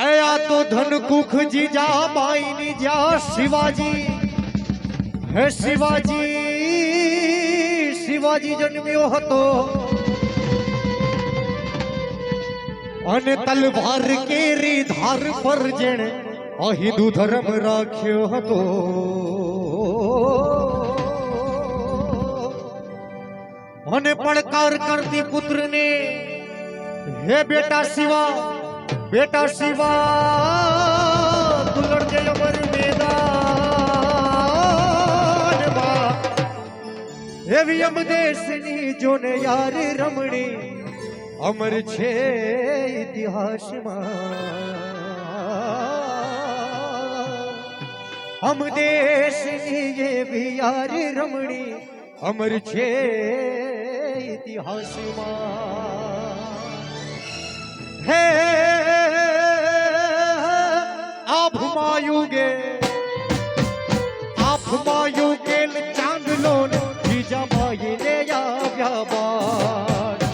આયા તો ધન કુખ જીજા બાઈની જા શિવાજી હે શિવાજી શિવાજી જન્મ્યો હતો અને તલવાર કેરી ધાર પર જેણે અહિંદુ ધર્મ રાખ્યો હતો અને પડકાર કરતી પુત્રને હે બેટા શિવા બેટા શિવા એવી દેશની જોને યાર રમણી. અમર છે ઇતિહાસમાં. અમ દેશની એવી યાર રમણી. અમર છે ઇતિહાસમાં. હે આભમાં યુગે આભમાં યુગેલ ચાંદલો ને जमाइले याव्याबार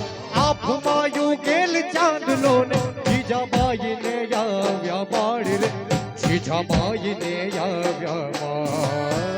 आप हुमायूं गेल चांदलोने जी जमाइले याव्याबार रे। जी जमाइले याव्याबार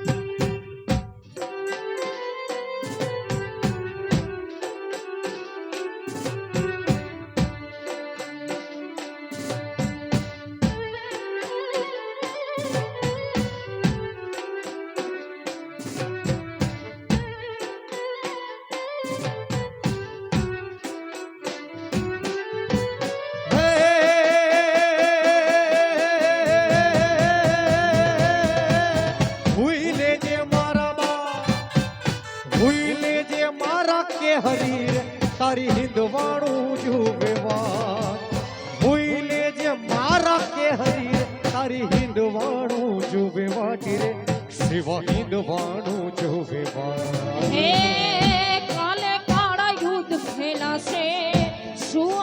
લેજે મારા કે હરીર તારી હિંદવાણું જુવે વાત ભૂઈ લેજે મારા કે હરીર તારી હિંદવાણું જુવે વાટી રે શિવા હિંદવાણું જુવે વાત હે કાલે કાળા યુદ્ધ ફેલાશે શું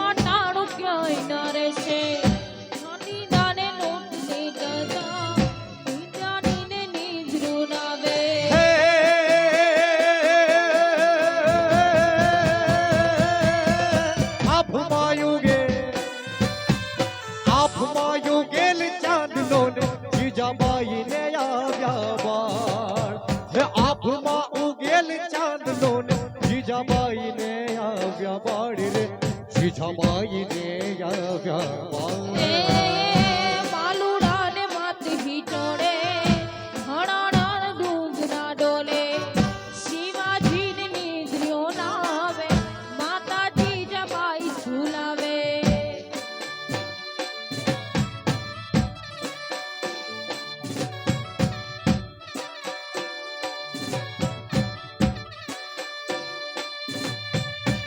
આભમાં ઉગેલ ચાંદલો ને જીજાબાઈ ને આવ્યા બાર રે જીજાબાઈ ને આવ્યા બાર